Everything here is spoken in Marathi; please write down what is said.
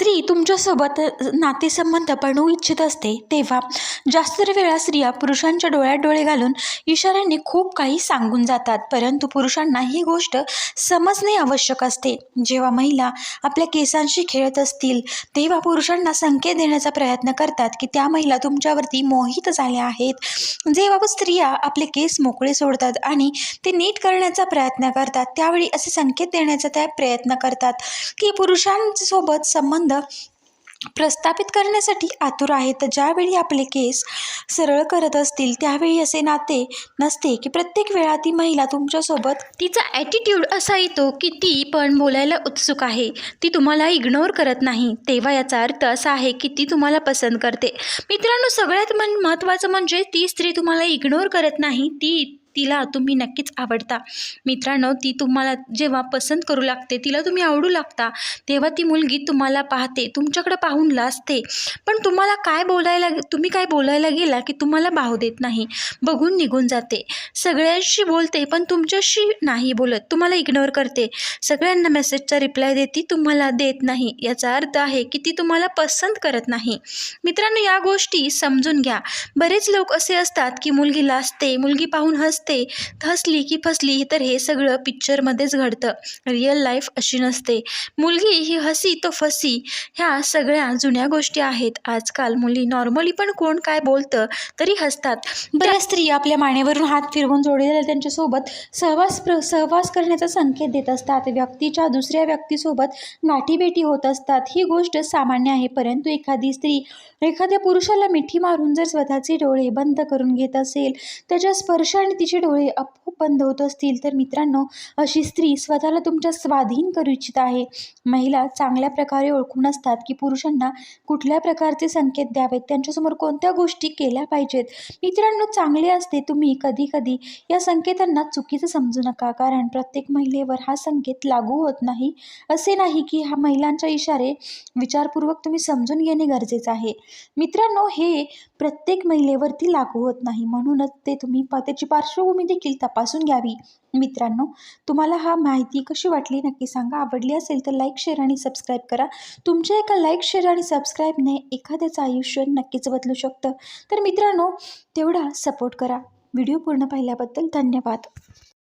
स्त्री तुमच्यासोबत नातेसंबंध बनवू इच्छित असते तेव्हा जास्त तर वेळा स्त्रिया पुरुषांच्या डोळ्यात डोळे घालून इशाऱ्याने खूप काही सांगून जातात. परंतु पुरुषांना ही गोष्ट समजणे आवश्यक असते. जेव्हा महिला आपल्या केसांशी खेळत असतील तेव्हा पुरुषांना संकेत देण्याचा प्रयत्न करतात की त्या महिला तुमच्यावरती मोहित झाल्या आहेत. जेव्हा स्त्रिया आपले केस मोकळे सोडतात आणि ते नीट करण्याचा प्रयत्न करतात त्यावेळी असे संकेत देण्याचा त्या प्रयत्न करतात की पुरुषांसोबत संबंध प्रस्थापित करण्यासाठी आतुर आहेत तर ज्यावेळी आपले केस सरळ करत असतील त्यावेळी असे नाते नसते की प्रत्येक वेळा ती महिला तुमच्यासोबत तिचा ॲटिट्यूड असा येतो की ती पण बोलायला उत्सुक आहे. ती तुम्हाला इग्नोर करत नाही. तेव्हा याचा अर्थ असा आहे की ती तुम्हाला पसंत करते. मित्रांनो सगळ्यात मन महत्त्वाचं म्हणजे ती स्त्री तुम्हाला इग्नोर करत नाही. ती तिला तुम्ही नक्कीच आवडता. मित्रांनो ती तुम्हाला जेव्हा पसंत करू लागते तिला तुम्ही आवडू लागता तेव्हा ती मुलगी तुम्हाला पाहते तुमच्याकडे पाहून लाजते. पण तुम्हाला काय बोलायला तुम्ही काय बोलायला गेला की तुम्हाला भाव देत नाही. बघून निघून जाते. सगळ्यांशी बोलते पण तुमच्याशी नाही बोलत. तुम्हाला इग्नोर करते. सगळ्यांना मेसेजचा रिप्लाय देते तुम्हाला देत नाही. याचा अर्थ आहे की ती तुम्हाला पसंत करत नाही. मित्रांनो या गोष्टी समजून घ्या. बरेच लोक असे असतात की मुलगी लाजते मुलगी पाहून हस हसते हसली की फसली तर हे सगळं पिक्चरमध्येच घडतं. रिअल लाईफ अशी नसते. मुलगी ही हसी तो फसी. ह्या सगळ्या जुन्या गोष्टी आहेत. आजकाल मुली नॉर्मली पण कोण काय बोलतं तरी हसतात. बऱ्याच स्त्री आपल्या मानेवरून हात फिरवून जोडलेल्या त्यांच्यासोबत सहवास प्र सहवास करण्याचा संकेत देत असतात. व्यक्तीच्या दुसऱ्या व्यक्तीसोबत गाठीभेटी होत असतात. ही गोष्ट सामान्य आहे. परंतु एखादी स्त्री एखाद्या पुरुषाला मिठी मारून जर स्वतःचे डोळे बंद करून घेत असेल त्याच्या स्पर्शाने तिचे डोळे आपोआप बंद होत असतील तर मित्रांनो अशी स्त्री स्वतःला तुमच्या स्वाधीन करू इच्छित आहे. महिला चांगल्या प्रकारे ओळखून असतात की पुरुषांना कुठल्या प्रकारचे संकेत द्यावेत? त्यांच्यासमोर कोणत्या गोष्टी केल्या पाहिजेत? मित्रांनो चांगले असते तुम्ही कधी कधी या संकेतांना चुकीचं समजू नका कारण प्रत्येक महिलेवर हा संकेत लागू होत नाही. असे नाही की हा महिलांच्या इशारे विचारपूर्वक तुम्ही समजून घेणे गरजेचं आहे. मित्रांनो हे प्रत्येक महिलेवरती लागू होत नाही म्हणूनच ते तुम्ही त्याची पार्श्व पार्श्वभूमी देखील तपासून घ्यावी. मित्रांनो तुम्हाला हा माहिती कशी वाटली नक्की सांगा. आवडली असेल तर लाईक शेअर आणि सबस्क्राईब करा. तुमच्या एका लाईक शेअर आणि सबस्क्राईबने एखाद्याचं आयुष्य नक्कीच बदलू शकतं. तर मित्रांनो तेवढा सपोर्ट करा. व्हिडिओ पूर्ण पाहिल्याबद्दल धन्यवाद.